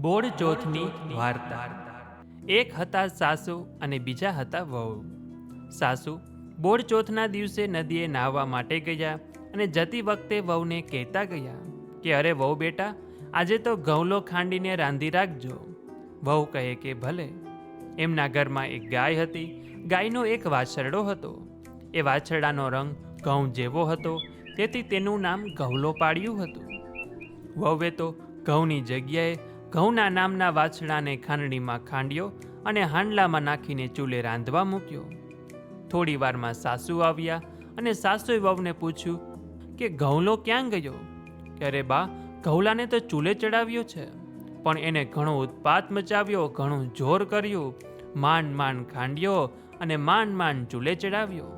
Baud ચોથની વાર્તા. એક હતા સાસુ અને બીજા હતા વહુ. સાસુ બોડ ચોથના દિવસે નદીએ નાહવા માટે ગયા અને જતી વખતે વહુને કહેતા ગયા કે, અરે વહુ બેટા, આજે તો ઘઉંલો ખાંડીને રાંધી રાખજો. વહુ કહે કે, ભલે. એમના ઘરમાં એક ગાય હતી. ગાયનો એક વાછરડો હતો. એ વાછરડાનો રંગ ઘઉં જેવો હતો, તેથી તેનું નામ ઘઉલો પાડ્યું હતું. વહુએ તો ઘઉંની જગ્યાએ ઘઉંના નામના વાછડાને ખાંડણીમાં ખાંડ્યો અને હાંડલામાં નાખીને ચૂલે રાંધવા મૂક્યો. થોડી વારમાં સાસુ આવ્યા અને સાસુએ વહુને પૂછ્યું કે ઘઉંલો ક્યાં ગયો? અરે બા, ઘઉલાને તો ચૂલે ચડાવ્યો છે, પણ એને ઘણો ઉત્પાત મચાવ્યો, ઘણું જોર કર્યું, માંડ માંડ ખાંડ્યો અને માંડ માંડ ચૂલે ચડાવ્યો.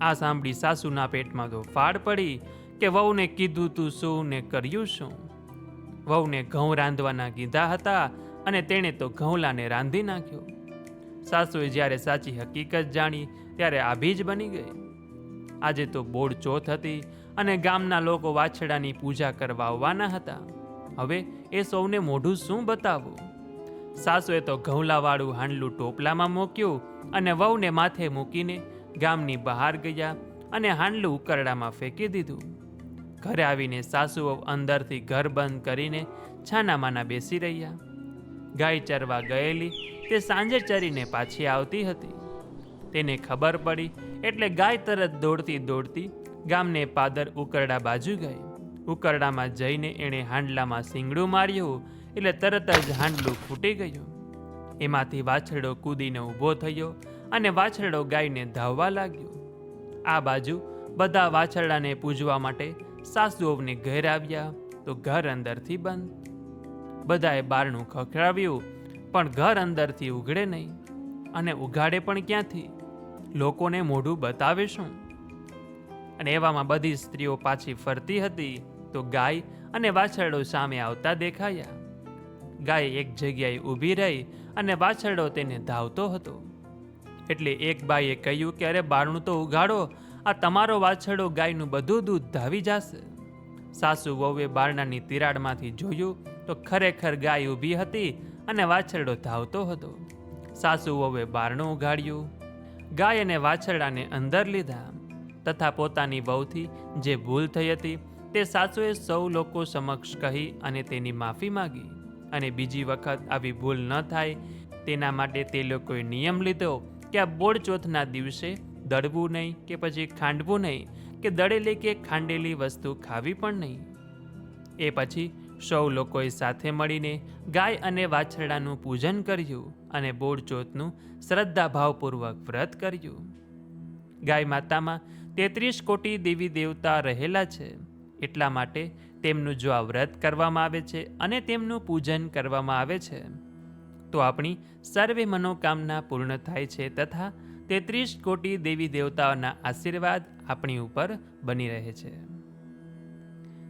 આ સાંભળી સાસુના પેટમાં તો ફાડ પડી કે વહુને કીધું તું શું ને કર્યું શું? વહુને ઘઉં રાંધવાના કીધા હતા અને તેણે તો ઘઉંલાને રાંધી નાખ્યો. સાસુએ જ્યારે સાચી હકીકત જાણી, ત્યારે આભી જ બની ગઈ. આજે તો બોડ ચોથ હતી અને ગામના લોકો વાછડાની પૂજા કરવા આવવાના હતા. હવે એ સૌને મોઢું શું બતાવવું સાસુએ તો ઘઉંલાવાળું હાંડલું ટોપલામાં મૂક્યું અને વહુને માથે મૂકીને ગામની બહાર ગયા અને હાંડલું ઉકરડામાં ફેંકી દીધું. ઘરે આવીને સાસુઓ અંદરથી ઘર બંધ કરીને છાનામાના બેસી રહ્યા. ગાય ચરવા ગયેલી, તે સાંજે ચરીને પાછી આવતી હતી. તેને ખબર પડી એટલે ગાય તરત દોડતી દોડતી ગામને પાદર ઉકરડા બાજુ ગઈ. ઉકરડામાં જઈને એણે હાંડલામાં સિંગડું માર્યું એટલે તરત જ હાંડલું ફૂટી ગયું. એમાંથી વાછરડો કૂદીને ઊભો થયો અને વાછરડો ગાયને ધાવવા લાગ્યો. આ બાજુ બધા વાછરડાને પૂજવા માટે સાસુઓને ઘેર આવ્યા તો ઘર અંદરથી બંધ. બધાએ બારણું ખખડાવ્યું, પણ ઘર અંદરથી ઉઘડે નહીં અને ઉઘાડે પણ ક્યાંથી? લોકોને મોઢું બતાવે શું? અને એવામાં બધી સ્ત્રીઓ પાછી ફરતી હતી તો ગાય અને વાછરડો સામે આવતા દેખાયા. ગાય એક જગ્યાએ ઊભી રહી અને વાછરડો તેને ધાવતો હતો. એટલે એક બાઈએ કહ્યું કે, અરે બારણું તો ઉગાડો આ તમારો વાછરડો ગાયનું બધું દૂધ ધાવી જશે. સાસુ વહુએ બારણાની તિરાડમાંથી જોયું તો ખરેખર ગાય ઊભી હતી અને વાછરડો ધાવતો હતો. સાસુ વહુએ બારણું ઉગાડ્યું ગાય અને વાછરડાને અંદર લીધા. તથા પોતાની વહુથી જે ભૂલ થઈ હતી તે સાસુએ સૌ લોકો સમક્ષ કહી અને તેની માફી માગી. અને બીજી વખત આવી ભૂલ ન થાય તેના માટે તે લોકોએ નિયમ લીધો કે આ બોડચોથના દિવસે દળવું નહીં કે પછી ખાંડવું નહીં કે દળેલી કે ખાંડેલી વસ્તુ ખાવી પણ નહીં. એ પછી સૌ લોકોએ સાથે મળીને ગાય અને વાછરડાનું પૂજન કર્યું અને બોડ ચોથનું શ્રદ્ધાભાવપૂર્વક વ્રત કર્યું. ગાય માતામાં તેત્રીસ કોટી દેવી દેવતા રહેલા છે. એટલા માટે તેમનું જો આ વ્રત કરવામાં આવે છે અને તેમનું પૂજન કરવામાં આવે છે, તો આપણી સર્વે મનોકામના પૂર્ણ થાય છે તથા તેત્રીસ કોટી દેવી દેવતાઓના આશીર્વાદ આપણી ઉપર બની રહે છે.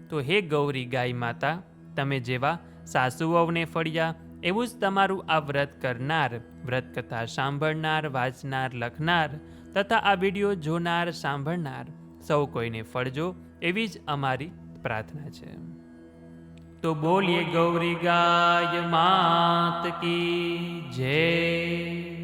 તો હે ગૌરી ગાય માતા, તમે જેવા સાસુઓને ફળ્યા, એવું જ તમારું આ વ્રત કરનાર, વ્રત કથા સાંભળનાર, વાંચનાર, લખનાર તથા આ વીડિયો જોનાર, સાંભળનાર સૌ કોઈને ફળજો એવી જ અમારી પ્રાર્થના છે. તો બોલીએ ગૌરી ગાય માત કી જય.